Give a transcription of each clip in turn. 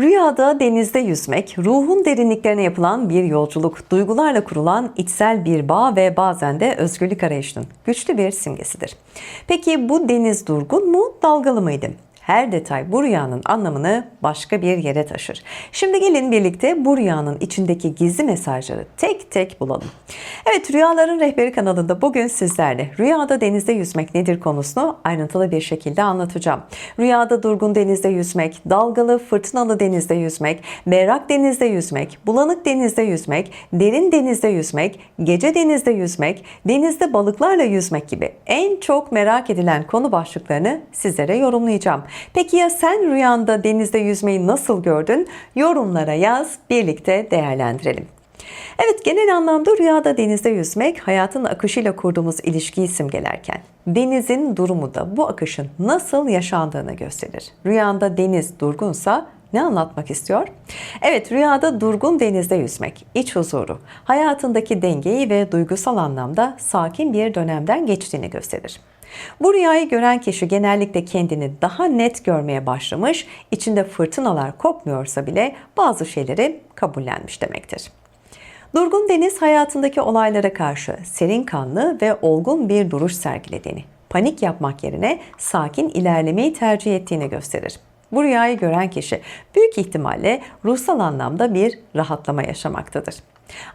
Rüyada denizde yüzmek, ruhun derinliklerine yapılan bir yolculuk, duygularla kurulan içsel bir bağ ve bazen de özgürlük arayışının güçlü bir simgesidir. Peki bu deniz durgun mu, dalgalı mıydı? Her detay bu rüyanın anlamını başka bir yere taşır. Şimdi gelin birlikte bu rüyanın içindeki gizli mesajları tek tek bulalım. Evet Rüyaların Rehberi kanalında bugün sizlerle rüyada denizde yüzmek nedir konusunu ayrıntılı bir şekilde anlatacağım. Rüyada durgun denizde yüzmek, dalgalı fırtınalı denizde yüzmek, berrak denizde yüzmek, bulanık denizde yüzmek, derin denizde yüzmek, gece denizde yüzmek, denizde balıklarla yüzmek gibi en çok merak edilen konu başlıklarını sizlere yorumlayacağım. Peki ya sen rüyanda denizde yüzmeyi nasıl gördün? Yorumlara yaz, birlikte değerlendirelim. Evet genel anlamda rüyada denizde yüzmek hayatın akışıyla kurduğumuz ilişkiyi simgelerken denizin durumu da bu akışın nasıl yaşandığını gösterir. Rüyanda deniz durgunsa ne anlatmak istiyor? Evet, rüyada durgun denizde yüzmek, iç huzuru, hayatındaki dengeyi ve duygusal anlamda sakin bir dönemden geçtiğini gösterir. Bu rüyayı gören kişi genellikle kendini daha net görmeye başlamış, içinde fırtınalar kopmuyorsa bile bazı şeyleri kabullenmiş demektir. Durgun Deniz hayatındaki olaylara karşı serin kanlı ve olgun bir duruş sergilediğini, panik yapmak yerine sakin ilerlemeyi tercih ettiğini gösterir. Bu rüyayı gören kişi büyük ihtimalle ruhsal anlamda bir rahatlama yaşamaktadır.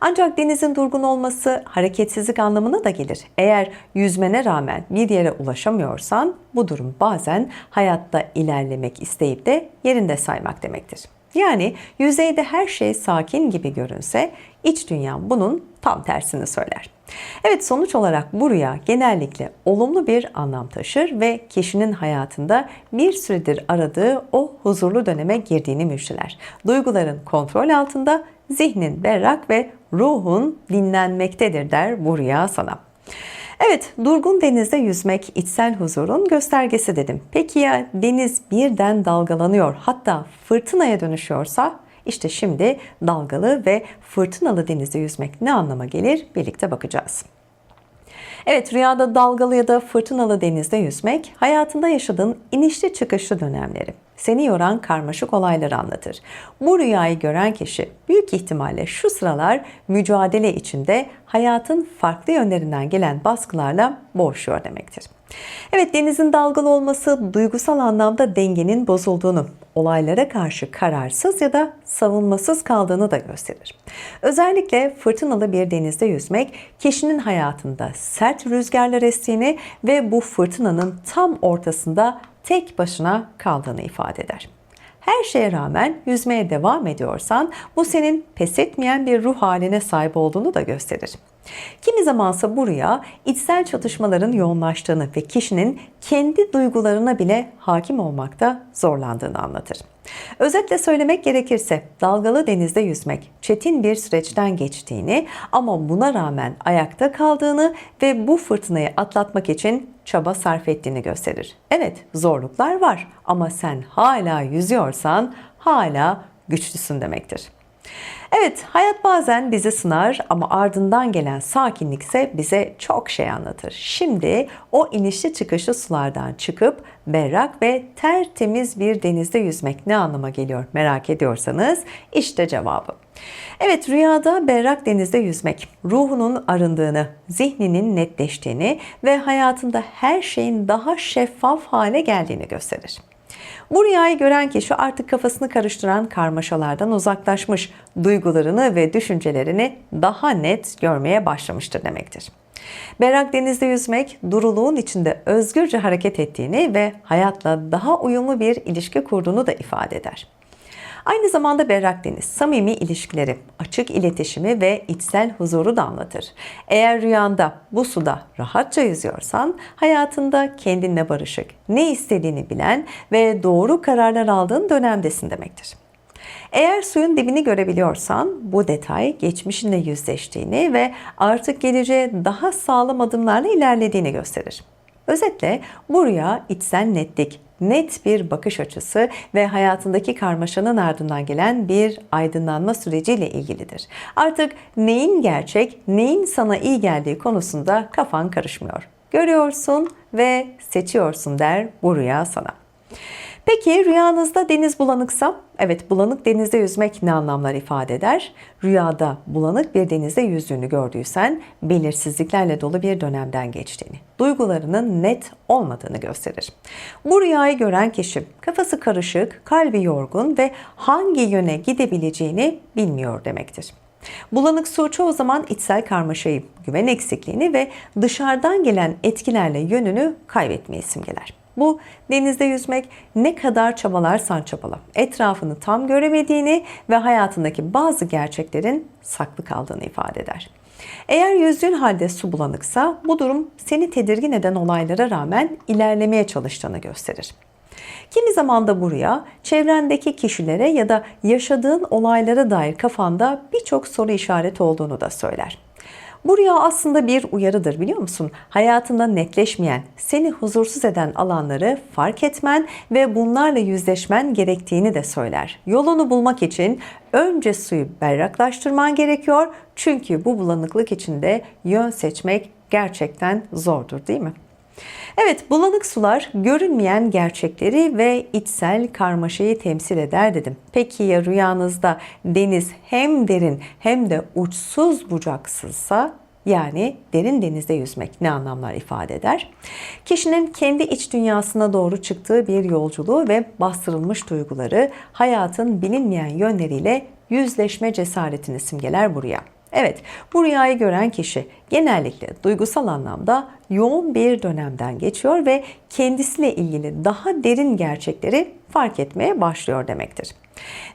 Ancak denizin durgun olması hareketsizlik anlamına da gelir. Eğer yüzmene rağmen bir yere ulaşamıyorsan bu durum bazen hayatta ilerlemek isteyip de yerinde saymak demektir. Yani yüzeyde her şey sakin gibi görünse iç dünyam bunun tam tersini söyler. Evet sonuç olarak bu rüya genellikle olumlu bir anlam taşır ve kişinin hayatında bir süredir aradığı o huzurlu döneme girdiğini müjdeler. Duyguların kontrol altında, zihnin berrak ve ruhun dinlenmektedir der bu rüya sana. Evet, durgun denizde yüzmek içsel huzurun göstergesi dedim. Peki ya deniz birden dalgalanıyor, hatta fırtınaya dönüşüyorsa? İşte şimdi dalgalı ve fırtınalı denizde yüzmek ne anlama gelir birlikte bakacağız. Evet, rüyada dalgalı ya da fırtınalı denizde yüzmek, hayatında yaşadığın inişli çıkışlı dönemleri, seni yoran karmaşık olayları anlatır. Bu rüyayı gören kişi büyük ihtimalle şu sıralar mücadele içinde hayatın farklı yönlerinden gelen baskılarla boğuşuyor demektir. Evet denizin dalgalı olması duygusal anlamda dengenin bozulduğunu, olaylara karşı kararsız ya da savunmasız kaldığını da gösterir. Özellikle fırtınalı bir denizde yüzmek kişinin hayatında sert rüzgarlar estiğini ve bu fırtınanın tam ortasında tek başına kaldığını ifade eder. Her şeye rağmen yüzmeye devam ediyorsan bu senin pes etmeyen bir ruh haline sahip olduğunu da gösterir. Kimi zamansa bu rüya içsel çatışmaların yoğunlaştığını ve kişinin kendi duygularına bile hakim olmakta zorlandığını anlatır. Özetle söylemek gerekirse dalgalı denizde yüzmek çetin bir süreçten geçtiğini ama buna rağmen ayakta kaldığını ve bu fırtınayı atlatmak için çaba sarf ettiğini gösterir. Evet zorluklar var ama sen hala yüzüyorsan hala güçlüsün demektir. Evet, hayat bazen bizi sınar ama ardından gelen sakinlik ise bize çok şey anlatır. Şimdi o inişli çıkışlı sulardan çıkıp berrak ve tertemiz bir denizde yüzmek ne anlama geliyor merak ediyorsanız işte cevabı. Evet rüyada berrak denizde yüzmek ruhunun arındığını, zihninin netleştiğini ve hayatında her şeyin daha şeffaf hale geldiğini gösterir. Bu rüyayı gören kişi artık kafasını karıştıran karmaşalardan uzaklaşmış, duygularını ve düşüncelerini daha net görmeye başlamıştır demektir. Berrak denizde yüzmek, duruluğun içinde özgürce hareket ettiğini ve hayatla daha uyumlu bir ilişki kurduğunu da ifade eder. Aynı zamanda berrak deniz, samimi ilişkileri, açık iletişimi ve içsel huzuru da anlatır. Eğer rüyanda bu suda rahatça yüzüyorsan, hayatında kendinle barışık, ne istediğini bilen ve doğru kararlar aldığın dönemdesin demektir. Eğer suyun dibini görebiliyorsan bu detay geçmişinle yüzleştiğini ve artık geleceğe daha sağlam adımlarla ilerlediğini gösterir. Özetle bu rüya içsel netlik, net bir bakış açısı ve hayatındaki karmaşanın ardından gelen bir aydınlanma süreciyle ilgilidir. Artık neyin gerçek, neyin sana iyi geldiği konusunda kafan karışmıyor. Görüyorsun ve seçiyorsun der bu rüya sana. Peki rüyanızda deniz bulanıksa? Evet bulanık denizde yüzmek ne anlamlar ifade eder? Rüyada bulanık bir denizde yüzdüğünü gördüysen belirsizliklerle dolu bir dönemden geçtiğini, duygularının net olmadığını gösterir. Bu rüyayı gören kişi kafası karışık, kalbi yorgun ve hangi yöne gidebileceğini bilmiyor demektir. Bulanık su çoğu zaman içsel karmaşayı, güven eksikliğini ve dışarıdan gelen etkilerle yönünü kaybetmeyi simgeler. Bu denizde yüzmek ne kadar çabalarsan çabala etrafını tam göremediğini ve hayatındaki bazı gerçeklerin saklı kaldığını ifade eder. Eğer yüzdüğün halde su bulanıksa bu durum seni tedirgin eden olaylara rağmen ilerlemeye çalıştığını gösterir. Kimi zaman da bu rüya çevrendeki kişilere ya da yaşadığın olaylara dair kafanda birçok soru işareti olduğunu da söyler. Bu rüya aslında bir uyarıdır biliyor musun? Hayatında netleşmeyen, seni huzursuz eden alanları fark etmen ve bunlarla yüzleşmen gerektiğini de söyler. Yolunu bulmak için önce suyu berraklaştırman gerekiyor. Çünkü bu bulanıklık içinde yön seçmek gerçekten zordur değil mi? Evet, bulanık sular görünmeyen gerçekleri ve içsel karmaşayı temsil eder dedim. Peki ya rüyanızda deniz hem derin hem de uçsuz bucaksızsa yani derin denizde yüzmek ne anlamlar ifade eder? Kişinin kendi iç dünyasına doğru çıktığı bir yolculuğu ve bastırılmış duyguları hayatın bilinmeyen yönleriyle yüzleşme cesaretini simgeler bu rüya. Evet, bu rüyayı gören kişi genellikle duygusal anlamda yoğun bir dönemden geçiyor ve kendisiyle ilgili daha derin gerçekleri fark etmeye başlıyor demektir.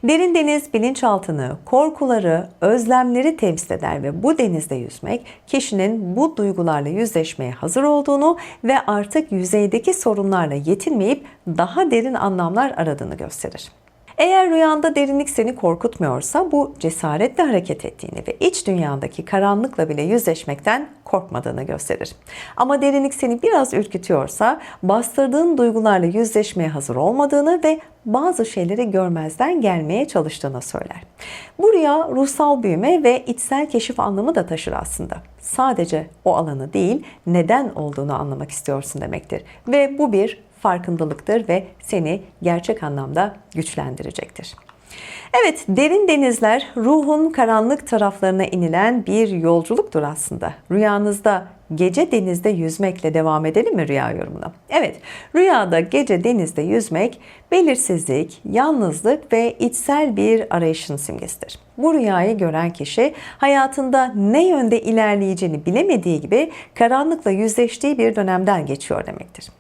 Derin deniz bilinçaltını, korkuları, özlemleri temsil eder ve bu denizde yüzmek kişinin bu duygularla yüzleşmeye hazır olduğunu ve artık yüzeydeki sorunlarla yetinmeyip daha derin anlamlar aradığını gösterir. Eğer rüyanda derinlik seni korkutmuyorsa bu cesaretle hareket ettiğini ve iç dünyandaki karanlıkla bile yüzleşmekten korkmadığını gösterir. Ama derinlik seni biraz ürkütüyorsa bastırdığın duygularla yüzleşmeye hazır olmadığını ve bazı şeyleri görmezden gelmeye çalıştığını söyler. Bu rüya ruhsal büyüme ve içsel keşif anlamı da taşır aslında. Sadece o alanı değil, neden olduğunu anlamak istiyorsun demektir. Ve bu bir farkındalıktır ve seni gerçek anlamda güçlendirecektir. Evet, derin denizler ruhun karanlık taraflarına inilen bir yolculuktur aslında. Rüyanızda gece denizde yüzmekle devam edelim mi rüya yorumuna? Evet, rüyada gece denizde yüzmek belirsizlik, yalnızlık ve içsel bir arayışın simgesidir. Bu rüyayı gören kişi hayatında ne yönde ilerleyeceğini bilemediği gibi karanlıkla yüzleştiği bir dönemden geçiyor demektir.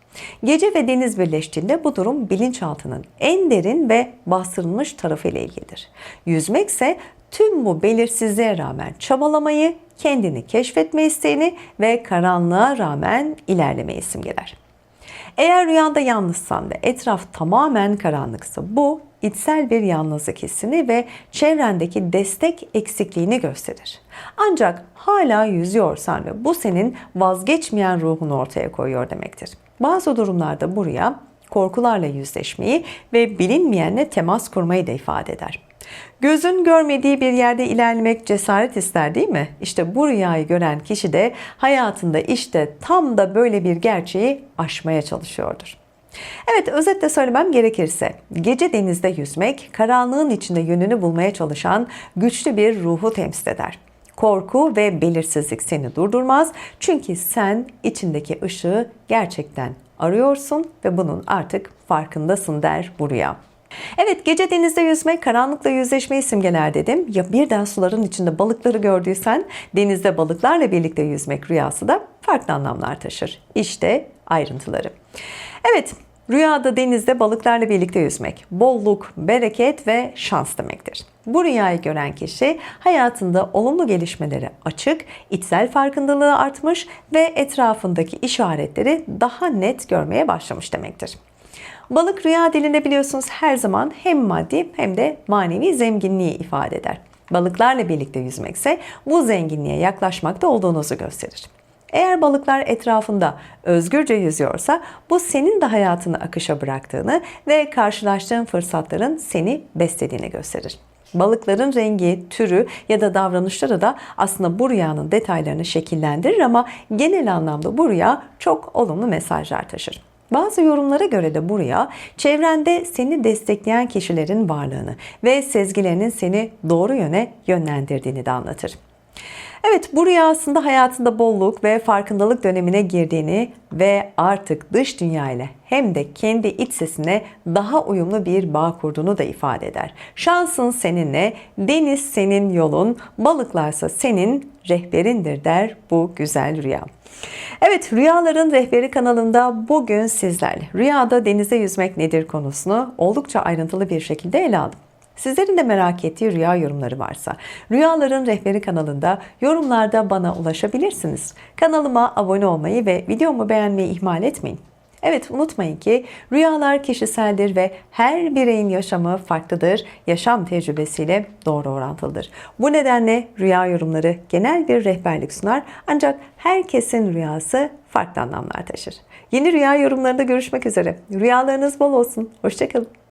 Gece ve deniz birleştiğinde bu durum bilinçaltının en derin ve bastırılmış tarafı ile ilgilidir. Yüzmek ise tüm bu belirsizliğe rağmen çabalamayı, kendini keşfetme isteğini ve karanlığa rağmen ilerlemeyi simgeler. Eğer rüyanda yalnızsan ve etraf tamamen karanlıksa bu içsel bir yalnızlık hissini ve çevrendeki destek eksikliğini gösterir. Ancak hala yüzüyorsan ve bu senin vazgeçmeyen ruhunu ortaya koyuyor demektir. Bazı durumlarda bu rüya korkularla yüzleşmeyi ve bilinmeyenle temas kurmayı da ifade eder. Gözün görmediği bir yerde ilerlemek cesaret ister değil mi? İşte bu rüyayı gören kişi de hayatında işte tam da böyle bir gerçeği aşmaya çalışıyordur. Evet özetle söylemem gerekirse gece denizde yüzmek karanlığın içinde yönünü bulmaya çalışan güçlü bir ruhu temsil eder. Korku ve belirsizlik seni durdurmaz çünkü sen içindeki ışığı gerçekten arıyorsun ve bunun artık farkındasın der bu rüya. Evet gece denizde yüzmek karanlıkla yüzleşmeyi simgeler dedim. Ya birden suların içinde balıkları gördüysen denizde balıklarla birlikte yüzmek rüyası da farklı anlamlar taşır. İşte ayrıntıları. Evet Rüyada denizde balıklarla birlikte yüzmek, bolluk, bereket ve şans demektir. Bu rüyayı gören kişi hayatında olumlu gelişmelere açık, içsel farkındalığı artmış ve etrafındaki işaretleri daha net görmeye başlamış demektir. Balık rüya dilinde biliyorsunuz her zaman hem maddi hem de manevi zenginliği ifade eder. Balıklarla birlikte yüzmekse bu zenginliğe yaklaşmakta olduğunuzu gösterir. Eğer balıklar etrafında özgürce yüzüyorsa bu senin de hayatını akışa bıraktığını ve karşılaştığın fırsatların seni beslediğini gösterir. Balıkların rengi, türü ya da davranışları da aslında bu rüyanın detaylarını şekillendirir ama genel anlamda bu rüya çok olumlu mesajlar taşır. Bazı yorumlara göre de bu rüya çevrende seni destekleyen kişilerin varlığını ve sezgilerinin seni doğru yöne yönlendirdiğini de anlatır. Evet bu rüya aslında hayatında bolluk ve farkındalık dönemine girdiğini ve artık dış dünya ile hem de kendi iç sesine daha uyumlu bir bağ kurduğunu da ifade eder. Şansın seninle, deniz senin yolun, balıklarsa senin rehberindir der bu güzel rüya. Evet Rüyaların Rehberi kanalında bugün sizlerle rüyada denize yüzmek nedir konusunu oldukça ayrıntılı bir şekilde ele aldım. Sizlerin de merak ettiği rüya yorumları varsa Rüyaların Rehberi kanalında yorumlarda bana ulaşabilirsiniz. Kanalıma abone olmayı ve videomu beğenmeyi ihmal etmeyin. Evet unutmayın ki rüyalar kişiseldir ve her bireyin yaşamı farklıdır. Yaşam tecrübesiyle doğru orantılıdır. Bu nedenle rüya yorumları genel bir rehberlik sunar ancak herkesin rüyası farklı anlamlar taşır. Yeni rüya yorumlarında görüşmek üzere. Rüyalarınız bol olsun. Hoşçakalın.